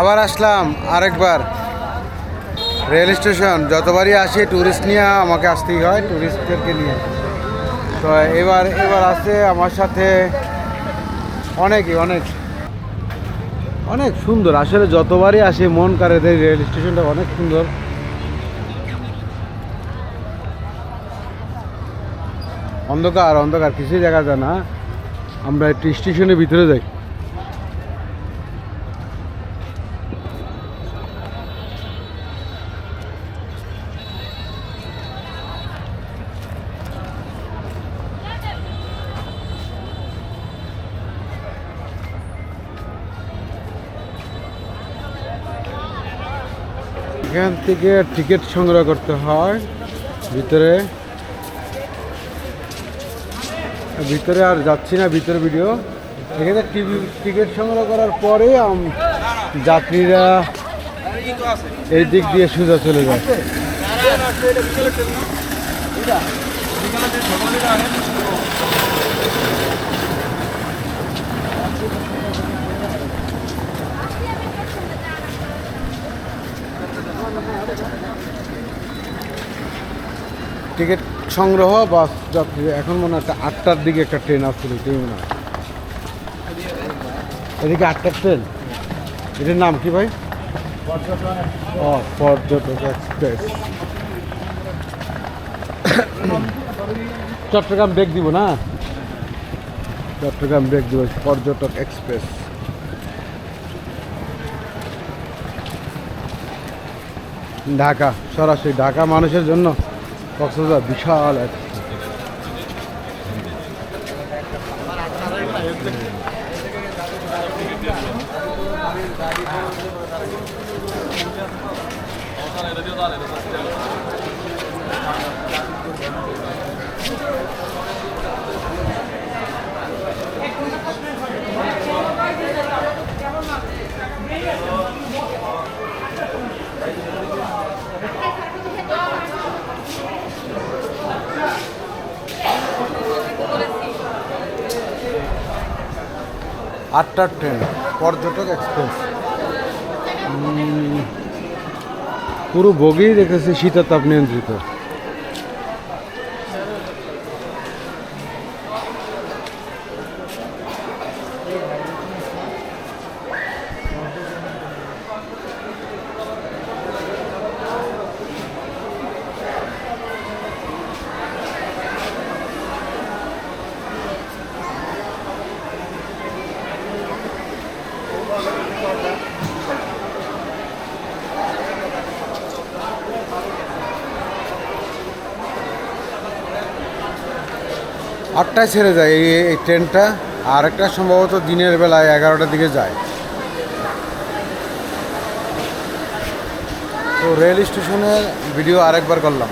আবার আসলাম আরেকবার। Rail station, যতবারই আসি ট্যুরিস্ট নিয়ে আমাকে আসতেই হয় ট্যুরিস্টদেরকে নিয়ে। তো এবার এবার আছে আমার সাথে অনেকই অনেক। অনেক সুন্দর, আসলে যতবারই আসি, মন করে দেয় রেল স্টেশনটা অনেক সুন্দর। অন্ধকার অন্ধকার, কিছুই দেখা যায় না। আমরা একটু স্টেশনের ভিতরে যাই। এখান থেকে টিকিট সংগ্রহ করতে হয়। ভিতরে। ভিতরে আর যাচ্ছি না, ভিতরে ভিডিও এখানে টিভি, টিকিট সংগ্রহ করার পরে যাত্রীরা এই দিক দিয়ে সোজা চলে যায়। টিকিট সংগ্রহ বাস যাত্রী, এখন মনে একটা আটটার দিকে একটা ট্রেন আসছিল তুমি মনে হয়? এদিকে আটটার ট্রেন? এটার নাম কি ভাই? ও, পর্যটক এক্সপ্রেস। চট্টগ্রাম ব্রেক দিব না? চট্টগ্রাম ব্রেক দিব, পর্যটক এক্সপ্রেস। ঢাকা, সরাসরি ঢাকা মানুষের জন্য। Baksanıza bika alet. Ondan ayrı diyorlar ya. আটটার ট্রেন পর্যটক এক্সপ্রেস। পুরো বগিই দেখেছে শীতের তাপ নিয়ন্ত্রিত। আটটায় ছেড়ে যায় এই এই ট্রেনটা, আর একটা সম্ভবত দিনের বেলায় এগারোটার দিকে যায়। তো রেল স্টেশনের ভিডিও আরেকবার করলাম।